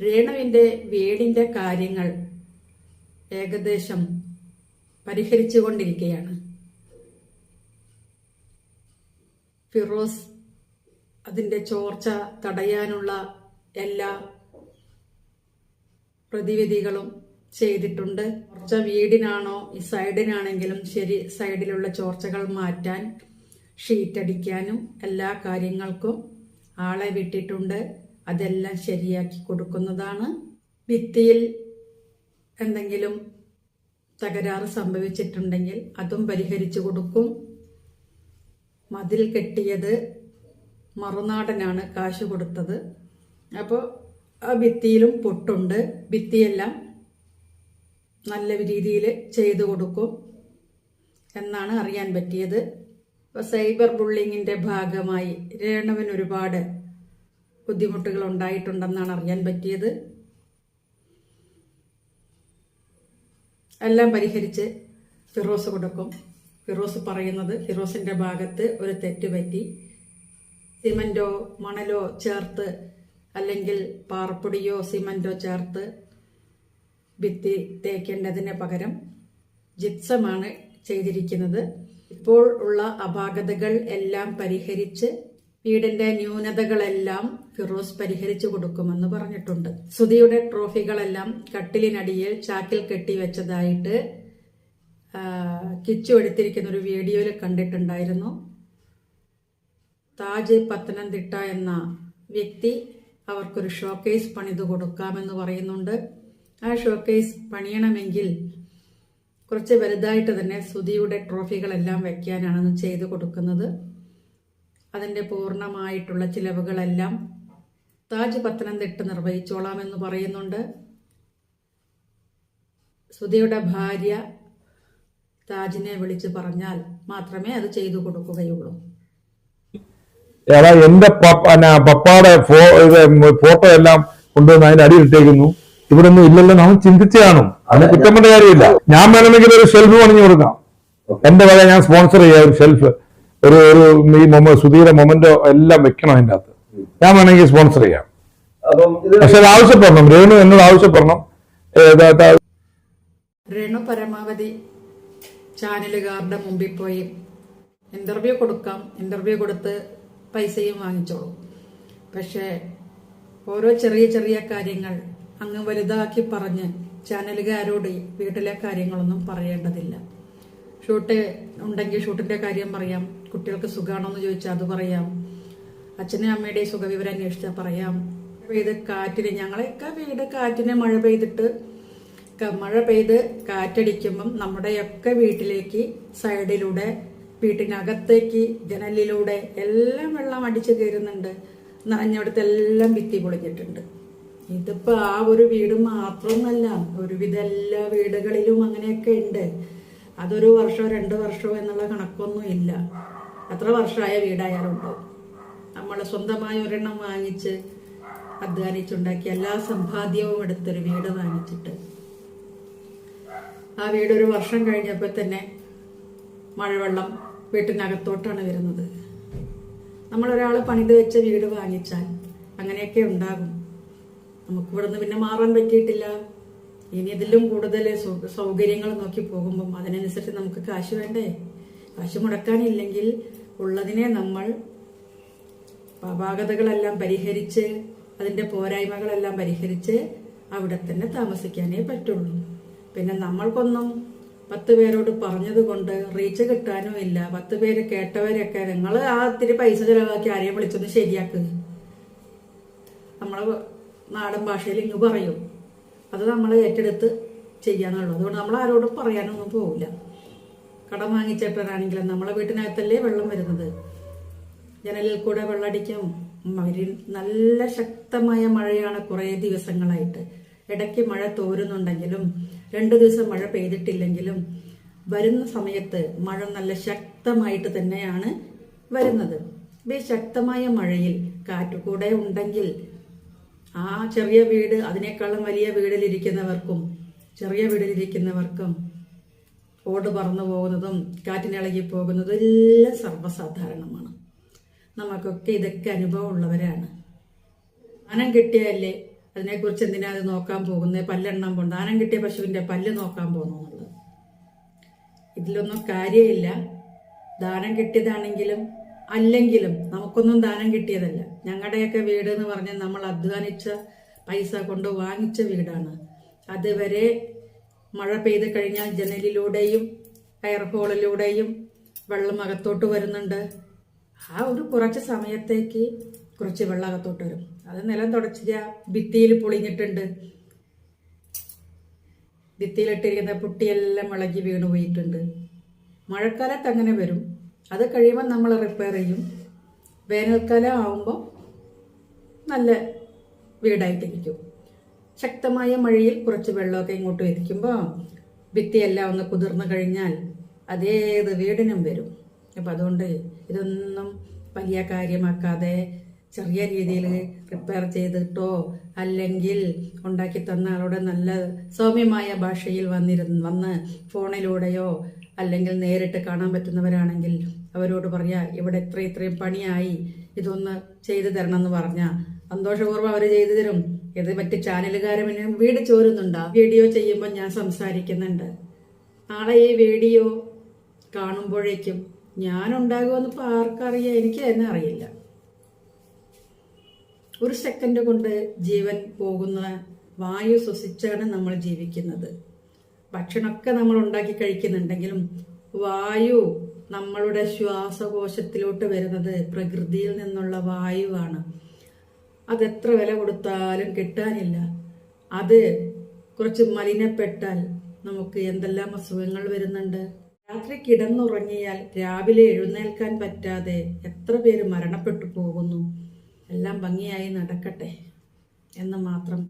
രേണുവിന്റെ വീടിന്റെ കാര്യങ്ങൾ ഏകദേശം പരിഹരിച്ചുകൊണ്ടിരിക്കുകയാണ്. ഫിറോസ് അതിന്റെ ചോർച്ച തടയാനുള്ള എല്ലാ പ്രതിവിധികളും ചെയ്തിട്ടുണ്ട്. ചോർച്ച വീടിനാണോ ഈ സൈഡിനാണെങ്കിലും ശരി സൈഡിലുള്ള ചോർച്ചകൾ മാറ്റാൻ ഷീറ്റടിക്കാനും എല്ലാ കാര്യങ്ങൾക്കും ആളെ വിട്ടിട്ടുണ്ട്. അതെല്ലാം ശരിയാക്കി കൊടുക്കുന്നതാണ്. ഭിത്തിയിൽ എന്തെങ്കിലും തകരാറ് സംഭവിച്ചിട്ടുണ്ടെങ്കിൽ അതും പരിഹരിച്ചു കൊടുക്കും. മതിൽ കെട്ടിയത് മറുനാടനാണ് കാശ് കൊടുത്തത്. അപ്പോൾ ആ ഭിത്തിയിലും പൊട്ടുണ്ട്. ഭിത്തിയെല്ലാം നല്ല രീതിയിൽ ചെയ്തു കൊടുക്കും എന്നാണ് അറിയാൻ പറ്റിയത്. സൈബർ ബുള്ളിങ്ങിന്റെ ഭാഗമായി രേണവൻ ഒരുപാട് ബുദ്ധിമുട്ടുകൾ ഉണ്ടായിട്ടുണ്ടെന്നാണ് അറിയാൻ പറ്റിയത്. എല്ലാം പരിഹരിച്ച് ഫിറോസ് കൊടുക്കും. ഫിറോസ് പറയുന്നത് ഫിറോസിന്റെ ഭാഗത്ത് ഒരു തെറ്റ് പറ്റി. സിമന്റോ മണലോ ചേർത്ത് അല്ലെങ്കിൽ പാറപ്പൊടിയോ സിമന്റോ ചേർത്ത് ഭിത്തി തേക്കേണ്ടതിന് പകരം ജിപ്സമാണ് ചെയ്തിരിക്കുന്നത്. ഇപ്പോൾ ഉള്ള അപാകതകൾ എല്ലാം പരിഹരിച്ച് വീടിന്റെ ന്യൂനതകളെല്ലാം ഫിറോസ് പരിഹരിച്ചു കൊടുക്കുമെന്ന് പറഞ്ഞിട്ടുണ്ട്. സുധിയുടെ ട്രോഫികളെല്ലാം കട്ടിലിനടിയിൽ ചാക്കിൽ കെട്ടിവെച്ചതായിട്ട് കിച്ചു എടുത്തിരിക്കുന്ന ഒരു വീഡിയോയിൽ കണ്ടിട്ടുണ്ടായിരുന്നു. താജ് പത്തനംതിട്ട എന്ന വ്യക്തി അവർക്കൊരു ഷോക്കേസ് പണിത് കൊടുക്കാമെന്ന് പറയുന്നുണ്ട്. ആ ഷോക്കേസ് പണിയണമെങ്കിൽ കുറച്ച് വലുതായിട്ട് തന്നെ സുധിയുടെ ട്രോഫികളെല്ലാം വയ്ക്കാനാണ് ചെയ്തു കൊടുക്കുന്നത്. അതിന്റെ പൂർണമായിട്ടുള്ള ചിലവുകളെല്ലാം താജ് പത്തനംതിട്ട നിർവഹിച്ചോളാമെന്ന് പറയുന്നുണ്ട്. സുധിയുടെ ഭാര്യ താജിനെ വിളിച്ച് പറഞ്ഞാൽ മാത്രമേ അത് ചെയ്തു കൊടുക്കുകയുള്ളൂ. എന്റെ പപ്പ എന്നാ പപ്പാടെ ഫോട്ടോ എല്ലാം കൊണ്ടുവന്ന് അതിന്റെ അടിയിലിട്ടേക്കുന്നു ഇവിടെ ഒന്നും ഇല്ലല്ലോ നമ്മൾ ചിന്തിച്ചു കാണും. അതിന് കുറ്റം പറഞ്ഞ കാര്യമില്ല. ഞാൻ വേണമെങ്കിൽ ഒരു ഷെൽഫ് പണിഞ്ഞു കൊടുക്കാം. എന്റെ വക ഞാൻ സ്പോൺസർ ചെയ്യാം ഒരു ഷെൽഫ്. ഒരു ഒരു ഈ മൊമ സുധീര മൊമെന്റോ എല്ലാം വെക്കണം അതിന്റെ അകത്ത്. ഞാൻ വേണമെങ്കിൽ സ്പോൺസർ ചെയ്യാം. പക്ഷെ അത് ആവശ്യപ്പെടണം. രേണു എന്നോട് ആവശ്യപ്പെടണം. രേണു പരമാവധി ചാനലുകാരുടെ മുമ്പിൽ പോയി ഇന്റർവ്യൂ കൊടുക്കാം. ഇന്റർവ്യൂ കൊടുത്ത് പൈസയും വാങ്ങിച്ചോളൂ. പക്ഷേ ഓരോ ചെറിയ ചെറിയ കാര്യങ്ങൾ അങ്ങ് വലുതാക്കി പറഞ്ഞ് ചാനലുകാരോട് വീട്ടിലെ കാര്യങ്ങളൊന്നും പറയേണ്ടതില്ല. ഷൂട്ട് ഉണ്ടെങ്കിൽ ഷൂട്ടിന്റെ കാര്യം പറയാം. കുട്ടികൾക്ക് സുഖമാണോ എന്ന് ചോദിച്ചാൽ അത് പറയാം. അച്ഛനും അമ്മയുടെയും സുഖവിവരം അന്വേഷിച്ചാൽ പറയാം. പെയ്ത് കാറ്റിന് ഞങ്ങളെയൊക്കെ വീട് കാറ്റിന് മഴ പെയ്തിട്ട് മഴ പെയ്ത് കാറ്റടിക്കുമ്പം നമ്മുടെയൊക്കെ വീട്ടിലേക്ക് സൈഡിലൂടെ വീട്ടിനകത്തേക്ക് ജനലിലൂടെ എല്ലാം വെള്ളം അടിച്ചു കയറുന്നുണ്ട്. നനഞ്ഞവിടുത്തെ എല്ലാം ഭിത്തി പൊളിഞ്ഞിട്ടുണ്ട്. ഇതിപ്പോ ആ ഒരു വീട് മാത്രമൊന്നല്ല ഒരുവിധ എല്ലാ വീടുകളിലും അങ്ങനെയൊക്കെ ഉണ്ട്. അതൊരു വർഷമോ രണ്ട് വർഷമോ എന്നുള്ള കണക്കൊന്നും ഇല്ല. എത്ര വർഷമായ വീടായാലും നമ്മൾ സ്വന്തമായി ഒരെണ്ണം വാങ്ങിച്ച് അധ്വാനിച്ചുണ്ടാക്കി എല്ലാ സമ്പാദ്യവും എടുത്തൊരു വീട് വാങ്ങിച്ചിട്ട്. ആ വീട് ഒരു വർഷം കഴിഞ്ഞപ്പോൾ തന്നെ മഴവെള്ളം വീട്ടിനകത്തോട്ടാണ് വരുന്നത്. നമ്മളൊരാൾ പണിത് വെച്ച വീട് വാങ്ങിച്ചാൽ അങ്ങനെയൊക്കെ ഉണ്ടാകും. നമുക്ക് ഇവിടുന്ന് പിന്നെ മാറാൻ പറ്റിയിട്ടില്ല. ഇനി ഇതിലും കൂടുതൽ സൗകര്യങ്ങൾ നോക്കി പോകുമ്പം അതിനനുസരിച്ച് നമുക്ക് കാശ് വേണ്ടേ? കാശ് മുടക്കാനില്ലെങ്കിൽ ഉള്ളതിനെ നമ്മൾ അപാകതകളെല്ലാം പരിഹരിച്ച് അതിന്റെ പോരായ്മകളെല്ലാം പരിഹരിച്ച് അവിടെ തന്നെ താമസിക്കാനേ പറ്റുള്ളൂ. പിന്നെ നമ്മൾക്കൊന്നും പത്ത് പേരോട് പറഞ്ഞതുകൊണ്ട് റീച്ച് കിട്ടാനും ഇല്ല. പത്ത് പേര് കേട്ടവരൊക്കെ നിങ്ങൾ ആ ഇത്തിരി പൈസ ചിലവാക്കി ആരെയും വിളിച്ചൊന്ന് ശരിയാക്കുക നമ്മളെ നാടൻ ഭാഷയിൽ ഇങ്ങ് പറയും. അത് നമ്മൾ ഏറ്റെടുത്ത് ചെയ്യാന്നുള്ളൂ. അതുകൊണ്ട് നമ്മൾ ആരോടും പറയാനൊന്നും പോവില്ല. കടം വാങ്ങിച്ചിട്ടാണെങ്കിലും നമ്മളെ വീട്ടിനകത്തല്ലേ വെള്ളം വരുന്നത്? ജനലിൽ കൂടെ വെള്ളടിക്കും. നല്ല ശക്തമായ മഴയാണ് കുറേ ദിവസങ്ങളായിട്ട്. ഇടയ്ക്ക് മഴ തോരുന്നുണ്ടെങ്കിലും രണ്ടു ദിവസം മഴ പെയ്തിട്ടില്ലെങ്കിലും വരുന്ന സമയത്ത് മഴ നല്ല ശക്തമായിട്ട് തന്നെയാണ് വരുന്നത്. ഈ ശക്തമായ മഴയിൽ കാറ്റുകൂടെ ഉണ്ടെങ്കിൽ ആ ചെറിയ വീട് അതിനേക്കാളും വലിയ വീടിലിരിക്കുന്നവർക്കും ചെറിയ വീടിലിരിക്കുന്നവർക്കും ഓട് പറന്നു പോകുന്നതും കാറ്റിനിളകി പോകുന്നതും എല്ലാം സർവസാധാരണമാണ്. നമുക്കൊക്കെ ഇതൊക്കെ അനുഭവം ഉള്ളവരാണ്. ധനം കിട്ടിയാലേ അതിനെക്കുറിച്ച് എന്തിനാ അത് നോക്കാൻ പോകുന്നത്? പല്ലെണ്ണം പോകുന്നത് ആനം കിട്ടിയ പശുവിന്റെ പല്ല് നോക്കാൻ പോകുന്നു എന്നുള്ളത് ഇതിലൊന്നും കാര്യമില്ല. ദാനം കിട്ടിയതാണെങ്കിലും അല്ലെങ്കിലും നമുക്കൊന്നും ദാനം കിട്ടിയതല്ല. ഞങ്ങളുടെയൊക്കെ വീട് എന്ന് പറഞ്ഞാൽ നമ്മൾ അധ്വാനിച്ച പൈസ കൊണ്ട് വാങ്ങിച്ച വീടാണ്. അതുവരെ മഴ പെയ്ത് കഴിഞ്ഞാൽ ജനലിലൂടെയും എയർ ഹോളിലൂടെയും വെള്ളം അകത്തോട്ട് വരുന്നുണ്ട്. ആ ഒരു കുറച്ച് സമയത്തേക്ക് കുറച്ച് വെള്ളം അകത്തോട്ട് വരും. അത് നിലം തുടച്ചില്ല ഭിത്തിയിൽ പൊളിഞ്ഞിട്ടുണ്ട്. ഭിത്തിയിലിട്ടിരിക്കുന്ന പുട്ടിയെല്ലാം ഇളകി വീണു പോയിട്ടുണ്ട്. മഴക്കാലത്ത് അങ്ങനെ വരും. അത് കഴിയുമ്പോൾ നമ്മൾ റിപ്പയർ ചെയ്യും. വേനൽക്കാലം ആവുമ്പോൾ നല്ല വീടായിട്ടിരിക്കും ശക്തമായ മഴയിൽ കുറച്ച് വെള്ളമൊക്കെ ഇങ്ങോട്ട് എത്തിക്കുമ്പോൾ ഭിത്തിയെല്ലാം ഒന്ന് കുതിർന്നു കഴിഞ്ഞാൽ അതേത് വീടിനും വരും. അപ്പം അതുകൊണ്ട് ഇതൊന്നും വലിയ കാര്യമാക്കാതെ ചെറിയ രീതിയിൽ റിപ്പയർ ചെയ്തിട്ടോ അല്ലെങ്കിൽ ഉണ്ടാക്കി തന്ന ആളോട് നല്ല സൗമ്യമായ ഭാഷയിൽ വന്നിരുന്ന് വന്ന് ഫോണിലൂടെയോ അല്ലെങ്കിൽ നേരിട്ട് കാണാൻ പറ്റുന്നവരാണെങ്കിൽ അവരോട് പറയാ ഇവിടെ ഇത്ര ഇത്രയും പണിയായി ഇതൊന്ന് ചെയ്തു തരണം എന്ന് പറഞ്ഞാൽ സന്തോഷപൂർവം അവർ ചെയ്തു തരും. ഇത് മറ്റ് ചാനലുകാരും എന്നെ വീട് ചോരുന്നുണ്ട്? വീഡിയോ ചെയ്യുമ്പോൾ ഞാൻ സംസാരിക്കുന്നുണ്ട്. നാളെ ഈ വീഡിയോ കാണുമ്പോഴേക്കും ഞാൻ ഉണ്ടാകുമെന്ന് ഇപ്പോൾ ആർക്കറിയാം? എനിക്ക് തന്നെ അറിയില്ല. ഒരു സെക്കൻഡ് കൊണ്ട് ജീവൻ പോകുന്ന വായു ശ്വസിച്ചാണ് നമ്മൾ ജീവിക്കുന്നത്. ഭക്ഷണമൊക്കെ നമ്മൾ ഉണ്ടാക്കി കഴിക്കുന്നുണ്ടെങ്കിലും വായു നമ്മളുടെ ശ്വാസകോശത്തിലോട്ട് വരുന്നത് പ്രകൃതിയിൽ നിന്നുള്ള വായുവാണ്. അതെത്ര വില കൊടുത്താലും കിട്ടാനില്ല. അത് കുറച്ച് മലിനപ്പെട്ടാൽ നമുക്ക് എന്തെല്ലാം അസുഖങ്ങൾ വരുന്നുണ്ട്? രാത്രി കിടന്നുറങ്ങിയാൽ രാവിലെ എഴുന്നേൽക്കാൻ പറ്റാതെ എത്ര പേര് മരണപ്പെട്ടു പോകുന്നു? എല്ലാം ഭംഗിയായി നടക്കട്ടെ എന്ന് മാത്രം